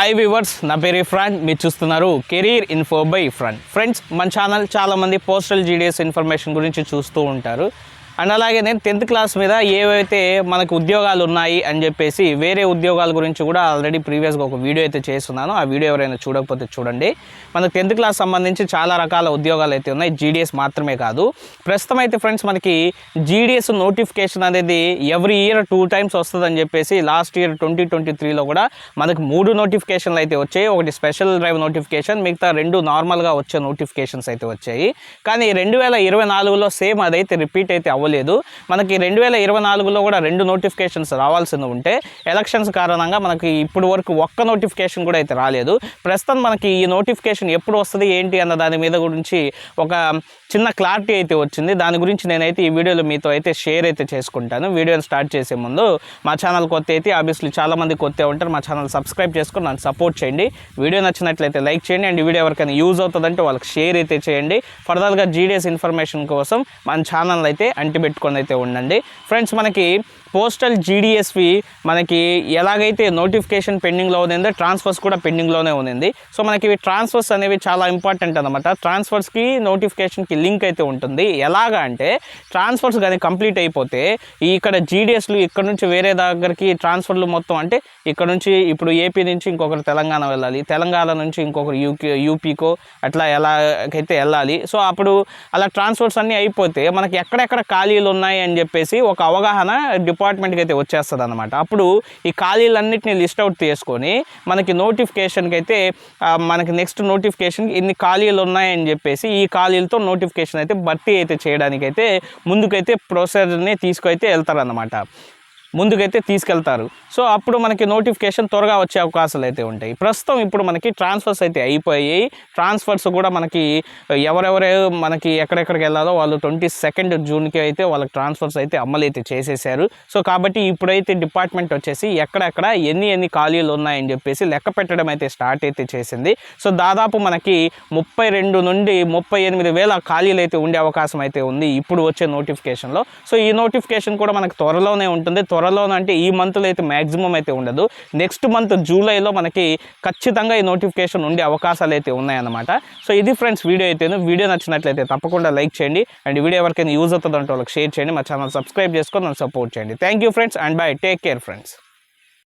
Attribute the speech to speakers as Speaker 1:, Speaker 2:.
Speaker 1: High viewers నా పేరు ఇఫ్రాన్ మీరు చూస్తున్నారు career info by Ifran friends మన ఛానల్ చాలామంది పోస్టల్ జీడిఎస్ ఇన్ఫర్మేషన్ గురించి చూస్తూ ఉంటారు. అండ్ అలాగే నేను టెన్త్ క్లాస్ మీద ఏవైతే మనకు ఉద్యోగాలు ఉన్నాయి అని చెప్పేసి వేరే ఉద్యోగాల గురించి కూడా ఆల్రెడీ ప్రీవియస్గా ఒక వీడియో అయితే చేస్తున్నాను. ఆ వీడియో ఎవరైనా చూడకపోతే చూడండి. మనకు టెన్త్ క్లాస్ సంబంధించి చాలా రకాల ఉద్యోగాలు అయితే ఉన్నాయి. జీడిఎస్ మాత్రమే కాదు. ప్రస్తుతం అయితే ఫ్రెండ్స్ మనకి జీడిఎస్ నోటిఫికేషన్ అనేది ఎవ్రీ ఇయర్ టూ టైమ్స్ వస్తుందని చెప్పేసి లాస్ట్ ఇయర్ ట్వంటీ ట్వంటీ త్రీలో కూడా మనకు మూడు నోటిఫికేషన్లు అయితే వచ్చాయి. ఒకటి స్పెషల్ డ్రైవ్ నోటిఫికేషన్ మిగతా రెండు నార్మల్గా వచ్చే నోటిఫికేషన్స్ అయితే వచ్చాయి. కానీ రెండు వేల ఇరవై నాలుగులో సేమ్ అదైతే రిపీట్ అయితే అవ్వలేదు. మనకి రెండు వేల ఇరవై నాలుగులో కూడా రెండు నోటిఫికేషన్స్ రావాల్సింది ఉంటే ఎలక్షన్స్ కారణంగా మనకి ఇప్పుడు వరకు ఒక్క నోటిఫికేషన్ కూడా అయితే రాలేదు. ప్రస్తుతం మనకి ఈ నోటిఫికేషన్ ఎప్పుడు వస్తుంది ఏంటి అన్న దాని మీద గురించి ఒక చిన్న క్లారిటీ అయితే వచ్చింది. దాని గురించి నేనైతే ఈ వీడియోలో మీతో అయితే షేర్ అయితే చేసుకుంటాను. వీడియోని స్టార్ట్ చేసే ముందు మా ఛానల్ కొత్త అయితే ఆబ్వియస్లీ చాలామంది కొత్త ఉంటారు. మా ఛానల్ సబ్స్క్రైబ్ చేసుకుని నన్ను సపోర్ట్ చేయండి. వీడియో నచ్చినట్లయితే లైక్ చేయండి. అండ్ వీడియో ఎవరికైనా యూజ్ అవుతుందంటే వాళ్ళకి షేర్ అయితే చేయండి. ఫర్దర్గా జీడిఎస్ ఇన్ఫర్మేషన్ కోసం మన ఛానల్ అయితే అంటే పెట్టుకొని అయితే ఉండండి. ఫ్రెండ్స్ మనకి పోస్టల్ జీడిఎస్వి మనకి ఎలాగైతే నోటిఫికేషన్ పెండింగ్లో ఉందో ట్రాన్స్ఫర్స్ కూడా పెండింగ్లోనే ఉంది సో మనకి ఇవి ట్రాన్స్ఫర్స్ అనేవి చాలా ఇంపార్టెంట్ అనమాట ట్రాన్స్ఫర్స్కి నోటిఫికేషన్కి లింక్ అయితే ఉంటుంది. ఎలాగా అంటే ట్రాన్స్ఫర్స్ కానీ కంప్లీట్ అయిపోతే ఈ ఇక్కడ జీడిఎస్లు ఇక్కడ నుంచి వేరే దగ్గరికి ట్రాన్స్ఫర్లు మొత్తం అంటే ఇక్కడ నుంచి ఇప్పుడు ఏపీ నుంచి ఇంకొకరు తెలంగాణ వెళ్ళాలి. తెలంగాణ నుంచి ఇంకొకరు యూకే యూపీకో అట్లా ఎలాగైతే వెళ్ళాలి. సో అప్పుడు అలా ట్రాన్స్ఫర్స్ అన్నీ అయిపోతే మనకి ఎక్కడెక్కడ ఖాళీలు ఉన్నాయి అని చెప్పేసి ఒక అవగాహన డిపార్ట్మెంట్కి అయితే వచ్చేస్తుంది అనమాట అప్పుడు ఈ ఖాళీలన్నింటినీ లిస్ట్ అవుట్ చేసుకొని మనకి నోటిఫికేషన్కి అయితే మనకి నెక్స్ట్ నోటిఫికేషన్కి ఇన్ని ఖాళీలు ఉన్నాయని చెప్పేసి ఈ ఖాళీలతో నోటిఫికేషన్ అయితే భర్తీ అయితే చేయడానికైతే ముందుకైతే ప్రొసీజర్ని తీసుకైతే వెళ్తారనమాట ముందుకైతే తీసుకెళ్తారు. సో అప్పుడు మనకి నోటిఫికేషన్ త్వరగా వచ్చే అవకాశాలు అయితే ఉంటాయి. ప్రస్తుతం ఇప్పుడు మనకి ట్రాన్స్ఫర్స్ అయితే అయిపోయాయి. ట్రాన్స్ఫర్స్ కూడా మనకి ఎవరెవరే మనకి ఎక్కడెక్కడికి వెళ్ళాలో వాళ్ళు ట్వంటీ సెకండ్ జూన్కి అయితే వాళ్ళకి ట్రాన్స్ఫర్స్ అయితే అమలు అయితే చేసేసారు. సో కాబట్టి ఇప్పుడైతే డిపార్ట్మెంట్ వచ్చేసి ఎక్కడెక్కడ ఎన్ని ఎన్ని ఖాళీలు ఉన్నాయని చెప్పేసి లెక్క పెట్టడం అయితే స్టార్ట్ అయితే చేసింది. సో దాదాపు మనకి ముప్పై రెండు నుండి ముప్పై ఎనిమిది వేల ఖాళీలు అయితే ఉండే అవకాశం అయితే ఉంది ఇప్పుడు వచ్చే నోటిఫికేషన్లో. సో ఈ నోటిఫికేషన్ కూడా మనకి త్వరలోనే ఉంటుంది. త్వరలోనంటే ఈ మంత్లో అయితే మ్యాక్సిమం అయితే ఉండదు. నెక్స్ట్ మంత్ జూలైలో మనకి ఖచ్చితంగా ఈ నోటిఫికేషన్ ఉండే అవకాశాలు అయితే ఉన్నాయన్నమాట. సో ఇది ఫ్రెండ్స్ వీడియో అయితే వీడియో నచ్చినట్లయితే తప్పకుండా లైక్ చేయండి. అండ్ వీడియో ఎవరికైనా యూజ్ అవుతుందంటే వాళ్ళకి షేర్ చేయండి. మా ఛానల్ సబ్స్క్రైబ్ చేసుకొని నన్ను సపోర్ట్ చేయండి. Thank you friends and bye. Take care friends.